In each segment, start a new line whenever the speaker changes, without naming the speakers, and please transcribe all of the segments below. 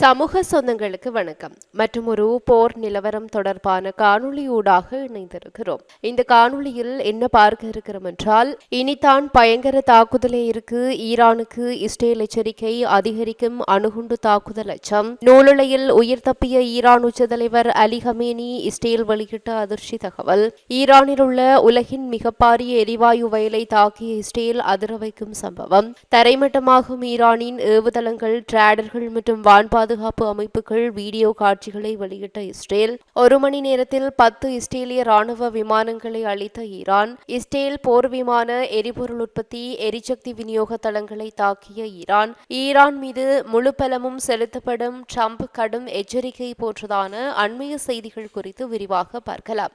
சமூக சொந்தங்களுக்கு வணக்கம். மற்றும் ஒரு போர் நிலவரம் தொடர்பான காணொளியூடாக இணைந்திருக்கிறோம். இந்த காணொளியில் என்ன பார்க்க இருக்கிறோம் என்றால் இனிதான் பயங்கர தாக்குதலே இருக்கு. ஈரானுக்கு இஸ்ரேல் எச்சரிக்கை அதிகரிக்கும் அணுகுண்டு தாக்குதல் அச்சம். நூலிழையில் உயிர் தப்பிய ஈரான் உச்ச தலைவர் அலி ஹமேனி இஸ்ரேல் வெளியிட்ட அதிர்ச்சி தகவல். ஈரானில் உள்ள உலகின் மிகப்பாரிய எரிவாயு வயலை தாக்கிய இஸ்ரேல் அதிர வைக்கும் சம்பவம். தரைமட்டமாகும் ஈரானின் ஏவுதளங்கள் டிராடர்கள் மற்றும் வான் பாதுகாப்பு அமைப்புகள் வீடியோ காட்சிகளை வெளியிட்ட இஸ்ரேல் ஒரு மணி நேரத்தில் பத்து இஸ்ரேலிய ராணுவ விமானங்களை அளித்த ஈரான் இஸ்ரேல் போர் விமான எரிபொருள் உற்பத்தி எரிசக்தி விநியோக தளங்களை தாக்கிய ஈரான் ஈரான் மீது முழு பலமும் செலுத்தப்படும் ட்ரம்ப் கடும் எச்சரிக்கை போன்றதான அண்மைய செய்திகள் குறித்து விரிவாக பார்க்கலாம்.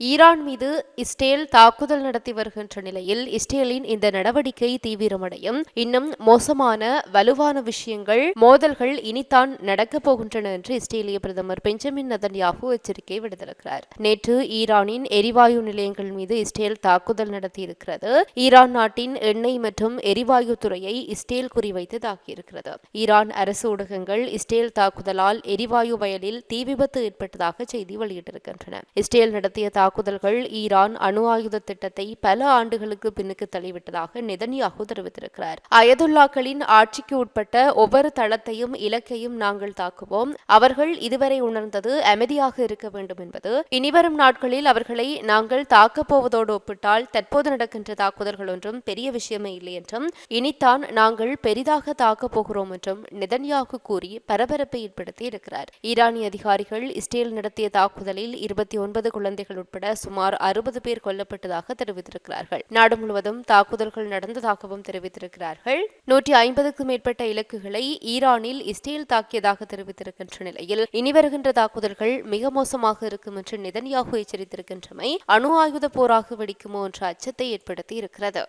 ஈரான் மீது இஸ்ரேல் தாக்குதல் நடத்தி வருகின்ற நிலையில் இஸ்ரேலின் இந்த நடவடிக்கை தீவிரமடையும். இன்னும் மோசமான வலுவான விஷயங்கள் மோதல்கள் இனித்தான் நடக்கப் போகின்றன என்று இஸ்ரேலிய பிரதமர் பெஞ்சமின் நதன்யாகு எச்சரிக்கை விடுத்திருக்கிறார். நேற்று ஈரானின் எரிவாயு நிலையங்கள் மீது இஸ்ரேல் தாக்குதல் நடத்தியிருக்கிறது. ஈரான் நாட்டின் எண்ணெய் மற்றும் எரிவாயு துறையை இஸ்ரேல் குறிவைத்து தாக்கியிருக்கிறது. ஈரான் அரசு ஊடகங்கள் இஸ்ரேல் தாக்குதலால் எரிவாயு வயலில் தீ விபத்து ஏற்பட்டதாக செய்தி வெளியிட்டிருக்கின்றன. இஸ்ரேல் நடத்திய தாக்குதல்கள் ஈரான் அணு ஆயுத திட்டத்தை பல ஆண்டுகளுக்கு பின்னுக்கு தள்ளிவிட்டதாக நெதன்யாகு தெரிவித்திருக்கிறார். அயதுல்லாக்களின் ஆட்சிக்கு உட்பட்ட ஒவ்வொரு தளத்தையும் இலக்கையும் நாங்கள் தாக்குவோம். அவர்கள் இதுவரை உணர்ந்தது அமைதியாக இருக்க வேண்டும் என்பது. இனிவரும் நாட்களில் அவர்களை நாங்கள் தாக்கப் போவதோடு ஒப்பிட்டால் தற்போது நடக்கின்ற தாக்குதல்கள் ஒன்றும் பெரிய விஷயமே இல்லை என்றும் இனித்தான் நாங்கள் பெரிதாக தாக்கப் போகிறோம் என்றும் நெதன்யாகு கூறி பரபரப்பை ஏற்படுத்தி இருக்கிறார். ஈரானிய அதிகாரிகள் இஸ்ரேல் நடத்திய தாக்குதலில் இருபத்தி ஒன்பது குழந்தைகள் உட்பட சுமார் அறுபது பேர் கொல்லப்பட்டதாக தெரிவித்திருக்கிறார்கள். நாடு முழுவதும் தாக்குதல்கள் நடந்ததாகவும் தெரிவித்திருக்கிறார்கள். நூற்றி ஐம்பதுக்கும் மேற்பட்ட இலக்குகளை ஈரானில் இஸ்ரேல் தாக்கியதாக தெரிவித்திருக்கின்ற நிலையில் இனி வருகின்ற தாக்குதல்கள் மிக மோசமாக இருக்கும் என்று நிதன்யாகு எச்சரித்திருக்கின்றமை அணு ஆயுத போராக வெடிக்குமோ என்ற அச்சத்தை ஏற்படுத்தி இருக்கிறது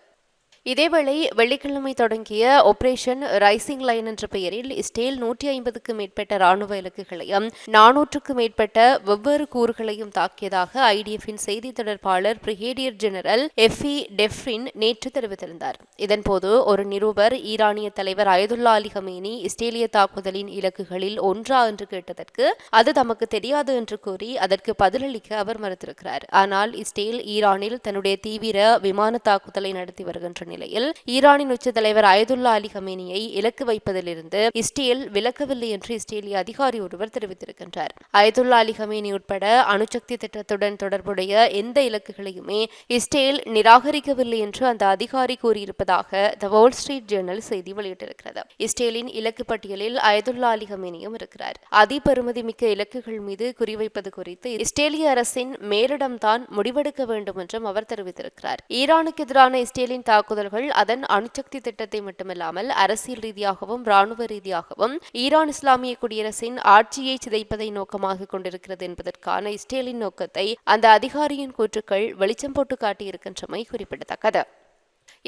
இதேவேளை வெள்ளிக்கிழமை தொடங்கிய ஆபரேஷன் ரைசிங் லைன் என்ற பெயரில் இஸ்ரேல் நூற்றி ஐம்பதுக்கு மேற்பட்ட ராணுவ இலக்குகளையும் நானூற்றுக்கு மேற்பட்ட வெவ்வேறு கூறுகளையும் தாக்கியதாக ஐடிஎஃபின் செய்தி தொடர்பாளர் பிரிகேடியர் ஜெனரல் எஃபி டெஃப்ரின் நேற்று தெரிவித்திருந்தார். இதன்போது ஒரு நிருபர் ஈரானிய தலைவர் அயதுல்லா அலி ஹமேனி இஸ்ரேலிய தாக்குதலின் இலக்குகளில் ஒன்றா என்று கேட்டதற்கு அது தமக்கு தெரியாது என்று கூறி அதற்கு பதிலளிக்க அவர் மறுத்திருக்கிறார். ஆனால் இஸ்ரேல் ஈரானில் தன்னுடைய தீவிர விமான தாக்குதலை நடத்தி வருகின்ற நிலையில் ஈரானின் உச்ச தலைவர் அயதுல்லா அலி ஹமேனியை இலக்கு வைப்பதிலிருந்து இஸ்ரேல் விலக்கவில்லை என்று இஸ்ரேலிய அதிகாரி ஒருவர் தெரிவித்திருக்கின்றார். அயதுல்லா அலி ஹமேனி உட்பட அணுசக்தி திட்டத்துடன் தொடர்புடைய எந்த இலக்குகளையுமே இஸ்ரேல் நிராகரிக்கவில்லை என்று அந்த அதிகாரி கூறியிருப்பதாக த வால் ஸ்ட்ரீட் ஜேர்னல் செய்தி வெளியிட்டிருக்கிறது. இஸ்ரேலின் இலக்கு பட்டியலில் அயதுல்லா அலி ஹமேனியும் இருக்கிறார். அதிபெருமதி மிக்க இலக்குகள் மீது குறிவைப்பது குறித்து இஸ்ரேலிய அரசின் மேலிடம்தான் முடிவெடுக்க வேண்டும் என்றும் அவர் தெரிவித்திருக்கிறார். ஈரானுக்கு எதிரான இஸ்ரேலின் தாக்குதல் தாக்குதல்கள் அதன் அணுசக்தி திட்டத்தை மட்டுமல்லாமல் அரசியல் ரீதியாகவும் ராணுவ ரீதியாகவும் ஈரான் இஸ்லாமிய குடியரசின் ஆட்சியை சிதைப்பதை நோக்கமாக கொண்டிருக்கிறது என்பதற்கான இஸ்ரேலின் நோக்கத்தை அந்த அதிகாரியின் கூற்றுக்கள் வெளிச்சம் போட்டு காட்டியிருக்கின்றமை குறிப்பிடத்தக்கது.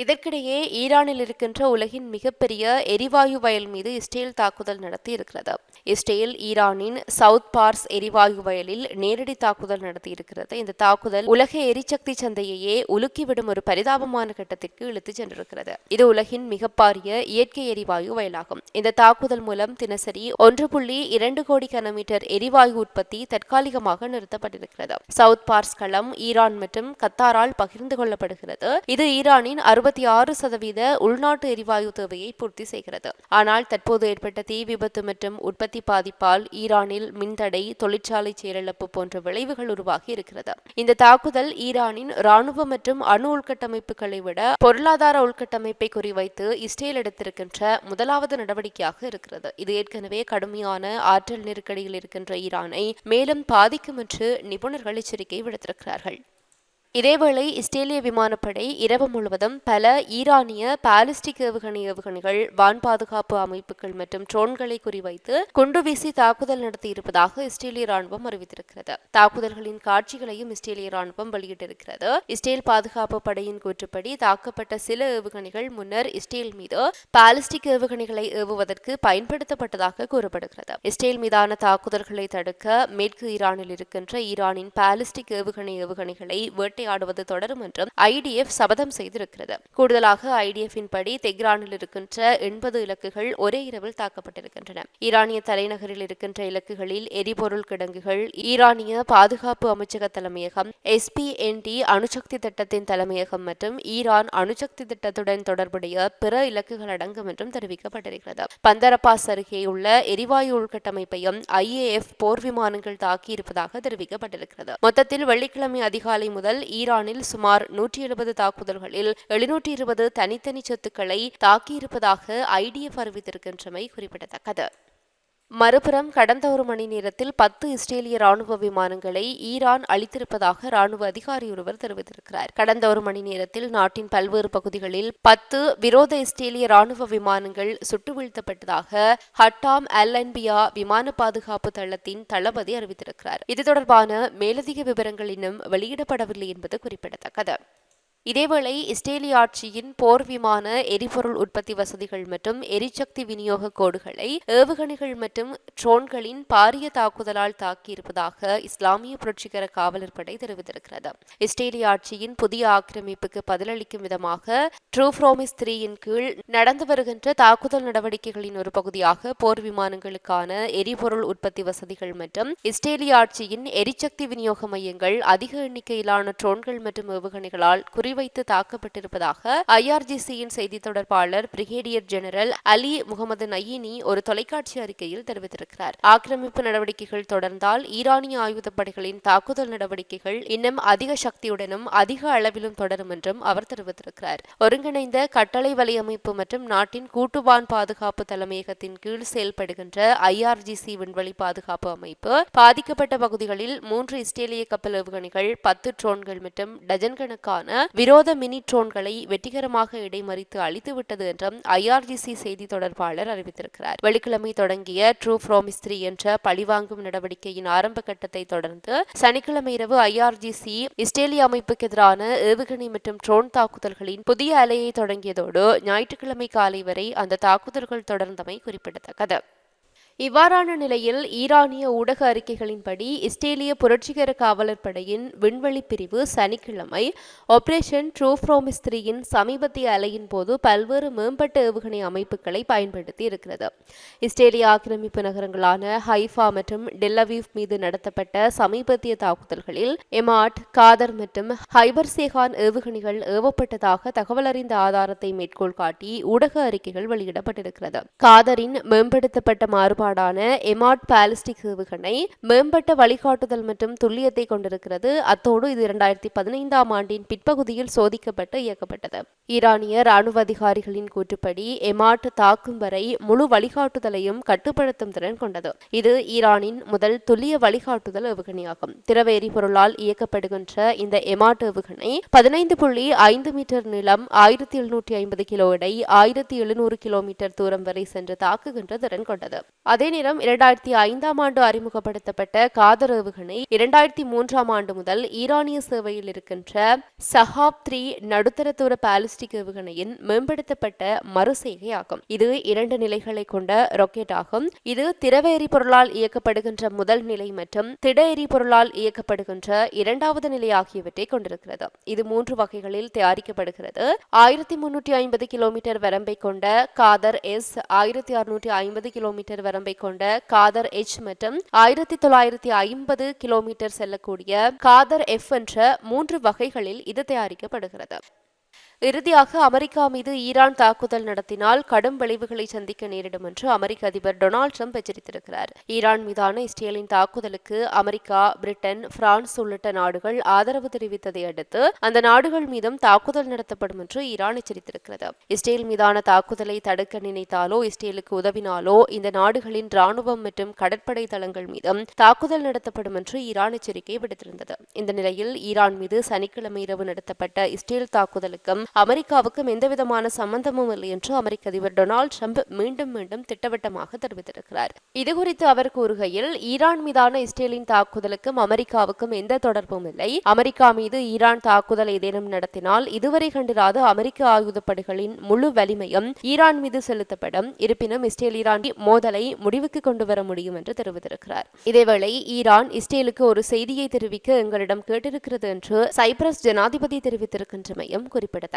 இதற்கிடையே ஈரானில் இருக்கின்ற உலகின் மிகப்பெரிய எரிவாயு வயல் மீது இஸ்ரேல் தாக்குதல் நடத்தி இருக்கிறது இஸ்ரேல் ஈரானின் சவுத் பார்ஸ் எரிவாயு வயலில் நேரடி தாக்குதல் நடத்தி இருக்கிறது இந்த தாக்குதல் உலக எரிசக்தி சந்தையையே உலுக்கிவிடும் ஒரு பரிதாபமான கட்டத்திற்கு இழுத்துச் சென்றிருக்கிறது. இது உலகின் மிகப்பாரிய இயற்கை எரிவாயு வயலாகும். இந்த தாக்குதல் மூலம் தினசரி ஒன்று புள்ளி இரண்டு கோடி கனமீட்டர் எரிவாயு உற்பத்தி தற்காலிகமாக நிறுத்தப்பட்டிருக்கிறது. சவுத் பார்ஸ் களம் ஈரான் மற்றும் கத்தாரால் பகிர்ந்து கொள்ளப்படுகிறது. இது ஈரானின் அறுபத்தி ஆறு சதவீத உள்நாட்டு எரிவாயு தேவையை பூர்த்தி செய்கிறது. ஆனால் தற்போது ஏற்பட்ட தீ விபத்து மற்றும் உற்பத்தி பாதிப்பால் ஈரானில் மின்தடை தொழிற்சாலை செயலிழப்பு போன்ற விளைவுகள் உருவாகி இருக்கிறது. இந்த தாக்குதல் ஈரானின் ராணுவ மற்றும் அணு உள்கட்டமைப்புகளை விட பொருளாதார உள்கட்டமைப்பை குறிவைத்து இஸ்ரேல் எடுத்திருக்கின்ற முதலாவது நடவடிக்கையாக இருக்கிறது. இது ஏற்கனவே கடுமையான ஆற்றல் நெருக்கடியில் இருக்கின்ற ஈரானை மேலும் பாதிக்கும் என்று நிபுணர்கள் எச்சரிக்கை விடுத்திருக்கிறார்கள். இதேவேளை இஸ்ரேலிய விமானப்படை இரவு முழுவதும் பல ஈரானிய பாலிஸ்டிக் ஏவுகணை ஏவுகணைகள் வான் பாதுகாப்பு அமைப்புகள் மற்றும் ட்ரோன்களை குறிவைத்து குண்டுவீசி தாக்குதல் நடத்தியிருப்பதாக இஸ்ரேலிய ராணுவம் அறிவித்திருக்கிறது. தாக்குதல்களின் காட்சிகளையும் இஸ்ரேலிய ராணுவம் வெளியிட்டிருக்கிறது. இஸ்ரேல் பாதுகாப்பு படையின் கூற்றுப்படி தாக்கப்பட்ட சில ஏவுகணைகள் முன்னர் இஸ்ரேல் மீது பாலிஸ்டிக் ஏவுகணைகளை ஏவுவதற்கு பயன்படுத்தப்பட்டதாக கூறப்படுகிறது. இஸ்ரேல் மீதான தாக்குதல்களை தடுக்க மேற்கு ஈரானில் இருக்கின்ற ஈரானின் பாலிஸ்டிக் ஏவுகணை ஏவுகணைகளை வேட்டை வேட்டையாடுவது தொடரும் என்றும் ஐடிஎஃப் சபதம் செய்திருக்கிறது. கூடுதலாக ஐடிஎஃபின் படி தெஹ்ரானில் இருக்கின்ற எண்பது இலக்குகள் ஒரே இரவில் தாக்கப்பட்டிருக்கின்றன. ஈரானிய தலைநகரில் இருக்கின்ற இலக்குகளில் எரிபொருள் கிடங்குகள் ஈரானிய பாதுகாப்பு அமைச்சக தலைமையகம் எஸ்பிஎன்டி அணுசக்தி திட்டத்தின் தலைமையகம் மற்றும் ஈரான் அணுசக்தி திட்டத்துடன் தொடர்புடைய பிற இலக்குகள் அடங்கும் என்றும் தெரிவிக்கப்பட்டிருக்கிறது. பந்தரபாஸ் அருகே உள்ள எரிவாயு உள்கட்டமைப்பையும் ஐஏஎஃப் போர் விமானங்கள் தாக்கியிருப்பதாக தெரிவிக்கப்பட்டிருக்கிறது. மொத்தத்தில் வெள்ளிக்கிழமை அதிகாலை முதல் ஈரானில் சுமார் நூற்றி எழுபது தாக்குதல்களில் எழுநூற்றி இருபது தனித்தனி சொத்துக்களை தாக்கியிருப்பதாக ஐடிஎஃப் அறிவித்திருக்கின்றமை குறிப்பிடத்தக்கது. மறுபுறம் கடந்த ஒரு மணி நேரத்தில் பத்து இஸ்ரேலிய ராணுவ விமானங்களை ஈரான் அளித்திருப்பதாக ராணுவ அதிகாரி ஒருவர் தெரிவித்திருக்கிறார். கடந்த ஒரு மணி நேரத்தில் நாட்டின் பல்வேறு பகுதிகளில் பத்து விரோத இஸ்ரேலிய ராணுவ விமானங்கள் சுட்டு வீழ்த்தப்பட்டதாக ஹட்டாம் அல் அன்பியா விமான பாதுகாப்பு தளத்தின் தளபதி அறிவித்திருக்கிறார். இது தொடர்பான மேலதிக விவரங்கள் இன்னும் வெளியிடப்படவில்லை என்பது குறிப்பிடத்தக்கது. இதேவேளை இஸ்ரேலிய ஆட்சியின் போர் விமான எரிபொருள் உற்பத்தி வசதிகள் மற்றும் எரிசக்தி விநியோக கோடுகளை ஏவுகணைகள் மற்றும் ட்ரோன்களின் பாரிய தாக்குதலால் தாக்கியிருப்பதாக இஸ்லாமிய புரட்சிகர காவலர் படை தெரிவித்திருக்கிறது. இஸ்ரேலிய ஆட்சியின் புதிய ஆக்கிரமிப்புக்கு பதிலளிக்கும் விதமாக ட்ரூஃப்ரோமிஸ் த்ரீயின் கீழ் நடந்து வருகின்ற தாக்குதல் நடவடிக்கைகளின் ஒரு பகுதியாக போர் விமானங்களுக்கான எரிபொருள் உற்பத்தி வசதிகள் மற்றும் இஸ்ரேலிய ஆட்சியின் எரிசக்தி விநியோக மையங்கள் அதிக எண்ணிக்கையிலான ட்ரோன்கள் மற்றும் ஏவுகணைகளால் குறி குறிவைத்து தாக்கப்பட்டிருப்பதாக ஐஆர்ஜிசியின் செய்தி தொடர்பாளர் brigadier general Ali Mohammad Naeini ஒரு தொலைக்காட்சி அறிக்கையில் தெரிவித்திருக்கிறார். ஆக்கிரமிப்பு நடவடிக்கைகள் தொடர்ந்தால் ஈரானிய ஆயுதப்படைகளின் தாக்குதல் நடவடிக்கைகள் இன்னும் அதிக சக்தியுடனும் அதிக அளவிலும் தொடரும் என்றும் அவர் தெரிவித்திருக்கிறார். ஒருங்கிணைந்த கட்டளை வலையமைப்பு மற்றும் நாட்டின் கூட்டுவான் பாதுகாப்பு தலைமையகத்தின் கீழ் செயல்படுகின்ற ஐஆர்ஜிசி விண்வெளி பாதுகாப்பு அமைப்பு பாதிக்கப்பட்ட பகுதிகளில் மூன்று இஸ்ரேலிய கப்பல் ஏவுகணைகள் பத்து ட்ரோன்கள் மற்றும் டஜன் கணக்கான விரோத மினி ட்ரோன்களை வெற்றிகரமாக இடைமறித்து அழித்துவிட்டது என்றும் ஐஆர்ஜிசி செய்தி தொடர்பாளர் அறிவித்திருக்கிறார். வெள்ளிக்கிழமை தொடங்கிய ட்ரூ த்ரீ என்ற பழிவாங்கும் நடவடிக்கையின் ஆரம்ப கட்டத்தை தொடர்ந்து சனிக்கிழமை இரவு ஐஆர்ஜிசி இஸ்ரேலிய அமைப்புக்கு எதிரான ஏவுகணை மற்றும் ட்ரோன் தாக்குதல்களின் புதிய அலையை தொடங்கியதோடு ஞாயிற்றுக்கிழமை காலை வரை அந்த தாக்குதல்கள் தொடர்ந்தமை குறிப்பிடத்தக்கது. இவ்வாறான நிலையில் ஈரானிய ஊடக அறிக்கைகளின்படி இஸ்ரேலிய புரட்சிகர காவலர் படையின் விண்வெளி பிரிவு சனிக்கிழமை ஆபரேஷன் ட்ரூஃப்ரோமிஸ் த்ரீயின் சமீபத்திய அலையின் போது பல்வேறு மேம்பட்ட ஏவுகணை அமைப்புகளை பயன்படுத்தி இருக்கிறது. இஸ்ரேலிய ஆக்கிரமிப்பு நகரங்களான ஹைஃபா மற்றும் டெல்லவீவ் மீது நடத்தப்பட்ட சமீபத்திய தாக்குதல்களில் எமாட் காதர் மற்றும் ஹைபர் சேகான் ஏவுகணைகள் ஏவப்பட்டதாக தகவல் அறிந்த ஆதாரத்தை மேற்கோள் காட்டி ஊடக அறிக்கைகள் வெளியிடப்பட்டிருக்கிறது. காதரின் மேம்படுத்தப்பட்ட மாறுபாடு செயல்பாடான எமாட் பாலிஸ்டிக் ஏவுகணை மேம்பட்ட வழிகாட்டுதல் மற்றும் துல்லியத்தை கொண்டிருக்கிறது. அத்தோடு இது இரண்டாயிரத்தி பதினைந்தாம் ஆண்டின் பிற்பகுதியில் சோதிக்கப்பட்டு இயக்கப்பட்டது. ஈரானிய ராணுவ அதிகாரிகளின் கூற்றுப்படி எமாட் தாக்கும் வரை முழு வழிகாட்டுதலையும் கட்டுப்படுத்தும் திறன் கொண்டது. இது ஈரானின் முதல் துல்லிய வழிகாட்டுதல் ஏவுகணையாகும். திரவ எரிபொருளால் இயக்கப்படுகின்ற இந்த எமாட் ஏவுகணை பதினைந்து புள்ளி ஐந்து மீட்டர் நீளம் ஆயிரத்தி எழுநூற்றி ஐம்பது கிலோ எடை ஆயிரத்தி எழுநூறு கிலோமீட்டர் தூரம் வரை சென்று தாக்குகின்ற திறன் கொண்டது. அதே நேரம் இரண்டாயிரத்தி ஐந்தாம் ஆண்டு அறிமுகப்படுத்தப்பட்ட காதர் ஏவுகணை இரண்டாயிரத்தி மூன்றாம் ஆண்டு முதல் ஈரானிய சேவையில் இருக்கின்ற சஹாப் த்ரீ நடுத்தர தூர பாலிஸ்டிக் ஏவுகணையின் மேம்படுத்தப்பட்ட மறுசெய்கை ஆகும் இது இரண்டு நிலைகளை கொண்ட ராக்கெட் ஆகும் இது திரவ எரிபொருளால் இயக்கப்படுகின்ற முதல் நிலை மற்றும் திட எரிபொருளால் இயக்கப்படுகின்ற இரண்டாவது நிலை ஆகியவற்றை கொண்டிருக்கிறது. இது மூன்று வகைகளில் தயாரிக்கப்படுகிறது. ஆயிரத்தி முன்னூற்றி ஐம்பது கிலோமீட்டர் வரம்பை கொண்ட காதர் எஸ் ஆயிரத்தி அறுநூற்றி ஐம்பது கிலோமீட்டர் வரம்பை வரம்பை கொண்ட காதர் எச் மற்றும் ஆயிரத்தி தொள்ளாயிரத்தி ஐம்பது கிலோமீட்டர் செல்லக்கூடிய காதர் எஃப் என்ற மூன்று வகைகளில் இது தயாரிக்கப்படுகிறது. இறுதியாக அமெரிக்கா மீது ஈரான் தாக்குதல் நடத்தினால் கடும் விளைவுகளை சந்திக்க நேரிடும் என்று அமெரிக்க அதிபர் டொனால்டு ட்ரம்ப் எச்சரித்திருக்கிறார். ஈரான் மீதான இஸ்ரேலின் தாக்குதலுக்கு அமெரிக்கா பிரிட்டன் பிரான்ஸ் உள்ளிட்ட நாடுகள் ஆதரவு தெரிவித்ததை அடுத்து அந்த நாடுகள் மீதும் தாக்குதல் நடத்தப்படும் என்று ஈரான் எச்சரித்திருக்கிறது. இஸ்ரேல் மீதான தாக்குதலை தடுக்க நினைத்தாலோ இஸ்ரேலுக்கு உதவினாலோ இந்த நாடுகளின் ராணுவம் மற்றும் கடற்படை தளங்கள் மீதும் தாக்குதல் நடத்தப்படும் என்று ஈரான் எச்சரிக்கை விடுத்திருந்தது. இந்த நிலையில் ஈரான் மீது சனிக்கிழமை இரவு நடத்தப்பட்ட இஸ்ரேல் தாக்குதலுக்கும் அமெரிக்காவுக்கும் எந்தவிதமான சம்பந்தமும் இல்லை என்று அமெரிக்க அதிபர் டொனால்டு ட்ரம்ப் மீண்டும் மீண்டும் திட்டவட்டமாக தெரிவித்திருக்கிறார். இதுகுறித்து அவர் கூறுகையில் ஈரான் மீதான இஸ்ரேலின் தாக்குதலுக்கும் அமெரிக்காவுக்கும் எந்த தொடர்பும் இல்லை. அமெரிக்கா மீது ஈரான் தாக்குதல் ஏதேனும் நடத்தினால் இதுவரை கண்டிராத அமெரிக்க ஆயுதப்படைகளின் முழு வலிமையும் ஈரான் மீது செலுத்தப்படும். இருப்பினும் இஸ்ரேல் ஈரான் மோதலை முடிவுக்கு கொண்டு வர முடியும் என்று தெரிவித்திருக்கிறார். இதேவேளை ஈரான் இஸ்ரேலுக்கு ஒரு செய்தியை தெரிவிக்க எங்களிடம் கேட்டிருக்கிறது என்று சைப்ரஸ் ஜனாதிபதி தெரிவித்திருக்கின்றமையும் குறிப்பிடத்தக்கது.